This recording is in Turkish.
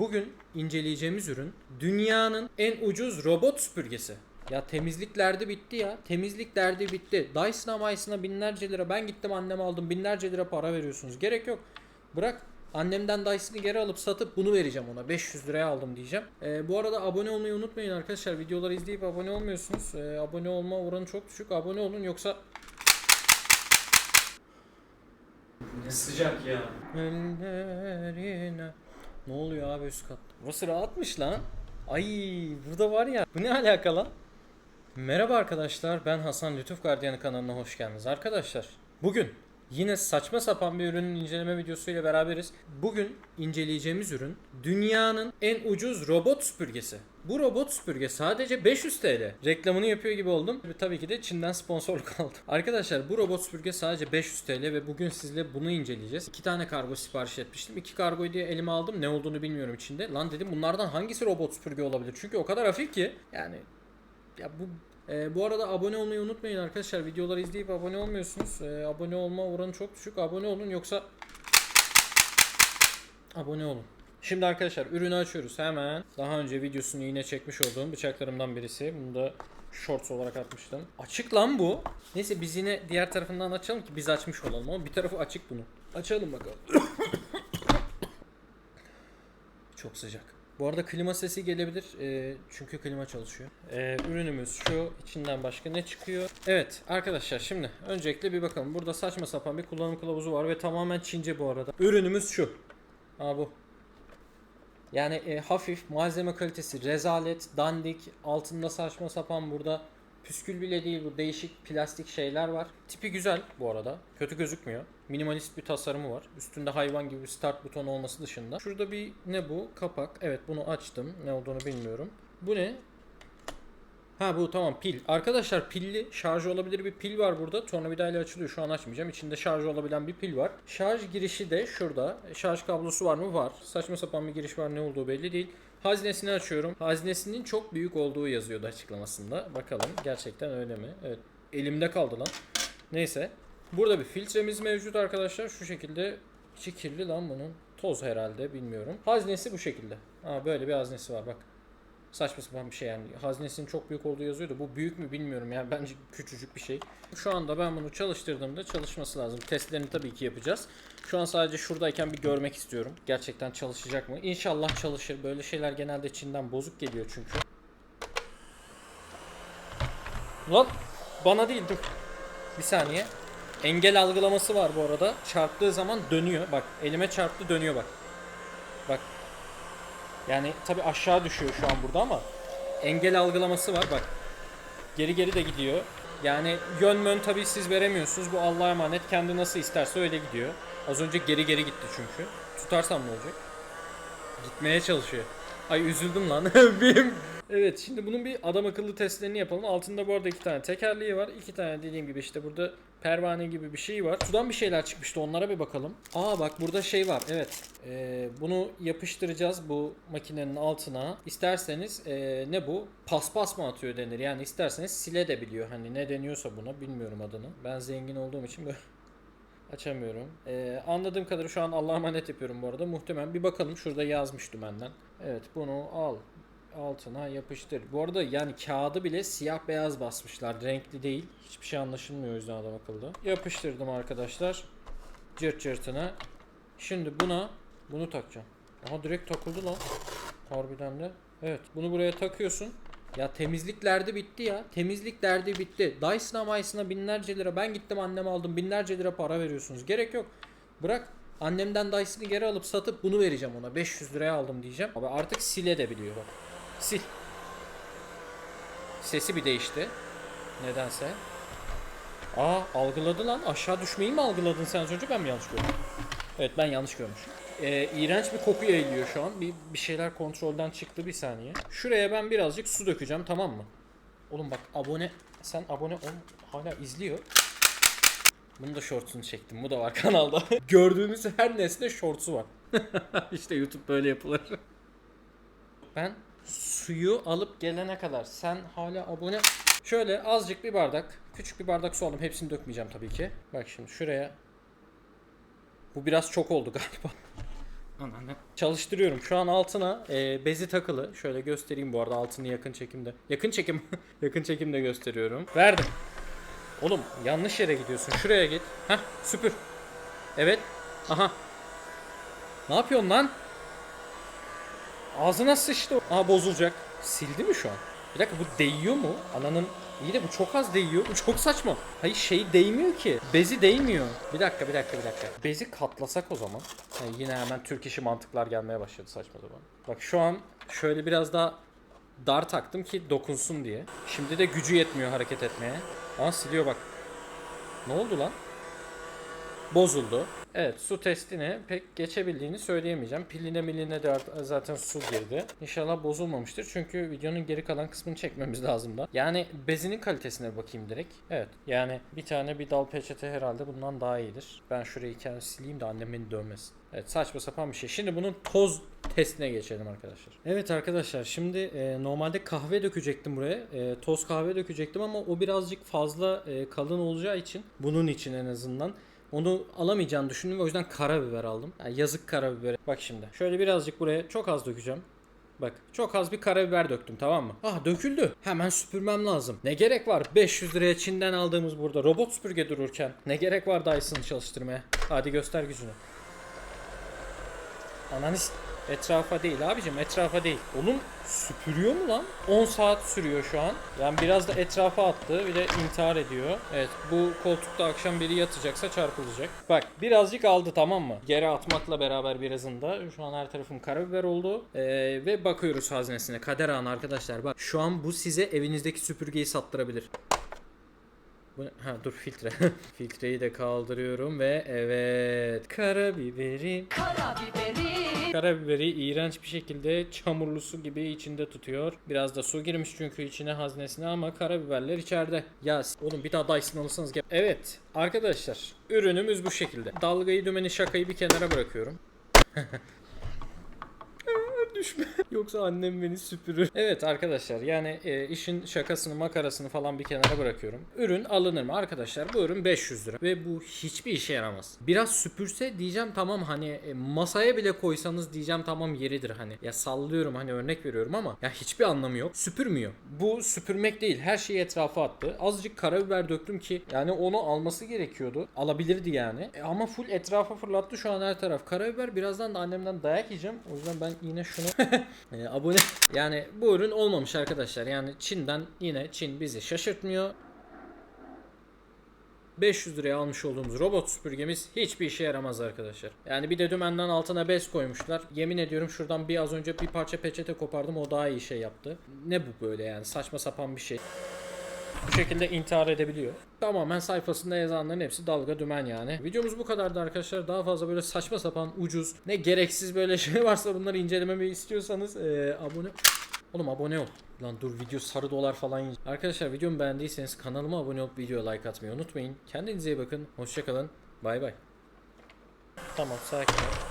Bugün inceleyeceğimiz ürün dünyanın en ucuz robot süpürgesi. Ya temizlik derdi bitti ya. Temizlik derdi bitti. Dyson'a Myson'a binlerce lira. Ben gittim annem aldım. Binlerce lira para veriyorsunuz. Gerek yok. Bırak. Annemden Dyson'ı geri alıp satıp bunu vereceğim ona. 500 liraya aldım diyeceğim. Ee, bu arada abone olmayı unutmayın arkadaşlar. Videoları izleyip abone olmuyorsunuz. Ee, abone olma oranı çok düşük. Abone olun yoksa Ne sıcak ya. Ellerine. Ne oluyor abi üst kat? Burası rahatmış lan. Ay burada var ya. Bu ne alaka lan? Merhaba arkadaşlar. Ben Hasan Lütuf Gardiyanı kanalına hoş geldiniz. Arkadaşlar bugün yine saçma sapan bir ürünün inceleme videosuyla beraberiz. Bugün inceleyeceğimiz ürün dünyanın en ucuz robot süpürgesi. Bu robot süpürge sadece 500 TL. Reklamını yapıyor gibi oldum. Tabii ki de Çin'den sponsorluk aldım. Arkadaşlar bu robot süpürge sadece 500 TL ve bugün sizle bunu inceleyeceğiz. İki tane kargo sipariş etmiştim. İki kargoyu diye elime aldım. Ne olduğunu bilmiyorum içinde. Lan dedim bunlardan hangisi robot süpürge olabilir? Çünkü o kadar hafif ki. Yani ya bu e, bu arada abone olmayı unutmayın arkadaşlar. Videoları izleyip abone olmuyorsunuz. E, abone olma oranı çok düşük. Abone olun yoksa abone olun. Şimdi arkadaşlar ürünü açıyoruz hemen. Daha önce videosunu yine çekmiş olduğum bıçaklarımdan birisi. Bunu da shorts olarak atmıştım. Açık lan bu. Neyse biz yine diğer tarafından açalım ki biz açmış olalım ama bir tarafı açık bunu. Açalım bakalım. Çok sıcak. Bu arada klima sesi gelebilir e, çünkü klima çalışıyor. E, ürünümüz şu. içinden başka ne çıkıyor? Evet arkadaşlar şimdi öncelikle bir bakalım. Burada saçma sapan bir kullanım kılavuzu var ve tamamen Çince bu arada. Ürünümüz şu. Aa bu. Yani e, hafif malzeme kalitesi rezalet, dandik, altında saçma sapan burada püskül bile değil bu değişik plastik şeyler var. Tipi güzel bu arada. Kötü gözükmüyor. Minimalist bir tasarımı var. Üstünde hayvan gibi bir start butonu olması dışında. Şurada bir ne bu? Kapak. Evet bunu açtım. Ne olduğunu bilmiyorum. Bu ne? Ha bu tamam pil. Arkadaşlar pilli şarj olabilir bir pil var burada. Tornavidayla açılıyor. Şu an açmayacağım. İçinde şarj olabilen bir pil var. Şarj girişi de şurada. Şarj kablosu var mı? Var. Saçma sapan bir giriş var. Ne olduğu belli değil. Haznesini açıyorum. Haznesinin çok büyük olduğu yazıyordu açıklamasında. Bakalım gerçekten öyle mi? Evet. Elimde kaldı lan. Neyse. Burada bir filtremiz mevcut arkadaşlar. Şu şekilde içi lan bunun. Toz herhalde bilmiyorum. Haznesi bu şekilde. Ha böyle bir haznesi var bak. Saçma sapan bir şey yani. Haznesinin çok büyük olduğu yazıyordu. Bu büyük mü bilmiyorum yani bence küçücük bir şey. Şu anda ben bunu çalıştırdığımda çalışması lazım. Testlerini tabii ki yapacağız. Şu an sadece şuradayken bir görmek istiyorum. Gerçekten çalışacak mı? İnşallah çalışır. Böyle şeyler genelde Çin'den bozuk geliyor çünkü. Lan bana değil dur. Bir saniye. Engel algılaması var bu arada. Çarptığı zaman dönüyor. Bak elime çarptı dönüyor bak. Bak yani tabi aşağı düşüyor şu an burada ama engel algılaması var bak. Geri geri de gidiyor. Yani yön mön tabi siz veremiyorsunuz. Bu Allah'a emanet. Kendi nasıl isterse öyle gidiyor. Az önce geri geri gitti çünkü. Tutarsam ne olacak? Gitmeye çalışıyor. Ay üzüldüm lan. Benim. Evet şimdi bunun bir adam akıllı testlerini yapalım. Altında bu arada iki tane tekerleği var. iki tane dediğim gibi işte burada pervane gibi bir şey var. Sudan bir şeyler çıkmıştı onlara bir bakalım. Aa bak burada şey var evet. Ee, bunu yapıştıracağız bu makinenin altına. İsterseniz ee, ne bu? Paspas mı atıyor denir. Yani isterseniz sile de biliyor. Hani ne deniyorsa buna bilmiyorum adını. Ben zengin olduğum için böyle Açamıyorum. Ee, anladığım kadarıyla şu an Allah'a emanet yapıyorum bu arada. Muhtemelen bir bakalım şurada yazmış dümenden. Evet bunu al. Altına yapıştır. Bu arada yani kağıdı bile siyah beyaz basmışlar. Renkli değil. Hiçbir şey anlaşılmıyor o yüzden adam akıllı. Yapıştırdım arkadaşlar. Cırt cırtına. Şimdi buna bunu takacağım. Aha direkt takıldı lan. Harbiden de. Evet bunu buraya takıyorsun. Ya temizlik derdi bitti ya. Temizlik derdi bitti. Dyson'a Myson'a binlerce lira. Ben gittim anneme aldım. Binlerce lira para veriyorsunuz. Gerek yok. Bırak. Annemden Dyson'ı geri alıp satıp bunu vereceğim ona. 500 liraya aldım diyeceğim. Abi artık sile de biliyor bak. Sil. Sesi bir değişti. Nedense. Aa algıladı lan. Aşağı düşmeyi mi algıladın sen az önce ben mi yanlış gördüm? Evet ben yanlış görmüşüm. Ee, iğrenç bir koku yayılıyor şu an. Bir, bir şeyler kontrolden çıktı bir saniye. Şuraya ben birazcık su dökeceğim tamam mı? Oğlum bak abone sen abone ol hala izliyor. Bunu da shortsunu çektim. Bu da var kanalda. Gördüğünüz her nesne shortsu var. işte YouTube böyle yapılır. Ben suyu alıp gelene kadar sen hala abone Şöyle azıcık bir bardak, küçük bir bardak su aldım. Hepsini dökmeyeceğim tabii ki. Bak şimdi şuraya. Bu biraz çok oldu galiba. Ananı. Çalıştırıyorum. Şu an altına e, bezi takılı. Şöyle göstereyim bu arada altını yakın çekimde. Yakın çekim. yakın çekimde gösteriyorum. Verdim. Oğlum yanlış yere gidiyorsun. Şuraya git. Heh süpür. Evet. Aha. Ne yapıyorsun lan? Ağzına sıçtı. o. Aha bozulacak. Sildi mi şu an? Bir dakika bu değiyor mu? Ananın iyi de bu çok az değiyor. Bu çok saçma. Hayır şey değmiyor ki. Bezi değmiyor. Bir dakika bir dakika bir dakika. Bezi katlasak o zaman. Ha, yine hemen Türk işi mantıklar gelmeye başladı saçma zaman. Bak şu an şöyle biraz daha dar taktım ki dokunsun diye. Şimdi de gücü yetmiyor hareket etmeye. Aa siliyor bak. Ne oldu lan? Bozuldu. Evet su testini pek geçebildiğini söyleyemeyeceğim. Piline miline de zaten su girdi. İnşallah bozulmamıştır. Çünkü videonun geri kalan kısmını çekmemiz lazım da. Yani bezinin kalitesine bakayım direkt. Evet yani bir tane bir dal peçete herhalde bundan daha iyidir. Ben şurayı kendi sileyim de annem beni dövmesin. Evet saçma sapan bir şey. Şimdi bunun toz testine geçelim arkadaşlar. Evet arkadaşlar şimdi e, normalde kahve dökecektim buraya. E, toz kahve dökecektim ama o birazcık fazla e, kalın olacağı için bunun için en azından onu alamayacağını düşündüm ve o yüzden karabiber aldım. Yani yazık karabiber. Bak şimdi. Şöyle birazcık buraya çok az dökeceğim. Bak çok az bir karabiber döktüm tamam mı? Ah döküldü. Hemen süpürmem lazım. Ne gerek var 500 liraya Çin'den aldığımız burada robot süpürge dururken. Ne gerek var Dyson'ı çalıştırmaya? Hadi göster gücünü. Ananis etrafa değil abicim etrafa değil. Oğlum süpürüyor mu lan? 10 saat sürüyor şu an. Yani biraz da etrafa attı bir de intihar ediyor. Evet bu koltukta akşam biri yatacaksa çarpılacak. Bak birazcık aldı tamam mı? Geri atmakla beraber birazında. Şu an her tarafım karabiber oldu. Ee, ve bakıyoruz haznesine. Kader anı arkadaşlar bak. Şu an bu size evinizdeki süpürgeyi sattırabilir. Bu ne? Ha dur filtre. Filtreyi de kaldırıyorum ve evet. Karabiberi. Karabiberi Karabiberi iğrenç bir şekilde çamurlu su gibi içinde tutuyor. Biraz da su girmiş çünkü içine haznesine ama karabiberler içeride. Ya oğlum bir daha Dyson alırsanız gel. Evet arkadaşlar ürünümüz bu şekilde. Dalgayı dümeni şakayı bir kenara bırakıyorum. düşme. Yoksa annem beni süpürür. Evet arkadaşlar yani e, işin şakasını makarasını falan bir kenara bırakıyorum. Ürün alınır mı arkadaşlar? Bu ürün 500 lira ve bu hiçbir işe yaramaz. Biraz süpürse diyeceğim tamam hani e, masaya bile koysanız diyeceğim tamam yeridir hani. Ya sallıyorum hani örnek veriyorum ama ya hiçbir anlamı yok. Süpürmüyor. Bu süpürmek değil. Her şeyi etrafa attı. Azıcık karabiber döktüm ki yani onu alması gerekiyordu. Alabilirdi yani. E, ama full etrafa fırlattı şu an her taraf. Karabiber birazdan da annemden dayak yiyeceğim. O yüzden ben yine şunu e, abone yani bu ürün olmamış arkadaşlar. Yani Çin'den yine Çin bizi şaşırtmıyor. 500 liraya almış olduğumuz robot süpürgemiz hiçbir işe yaramaz arkadaşlar. Yani bir de dümenden altına bez koymuşlar. Yemin ediyorum şuradan bir az önce bir parça peçete kopardım o daha iyi şey yaptı. Ne bu böyle yani saçma sapan bir şey. Bu şekilde intihar edebiliyor. Tamamen sayfasında yazanların hepsi dalga dümen yani. Videomuz bu kadardı arkadaşlar. Daha fazla böyle saçma sapan ucuz ne gereksiz böyle şey varsa bunları incelememi istiyorsanız eee, abone Oğlum abone ol. Lan dur video sarı dolar falan. Arkadaşlar videomu beğendiyseniz kanalıma abone olup videoya like atmayı unutmayın. Kendinize iyi bakın. Hoşçakalın. Bay bay. Tamam sakin ol.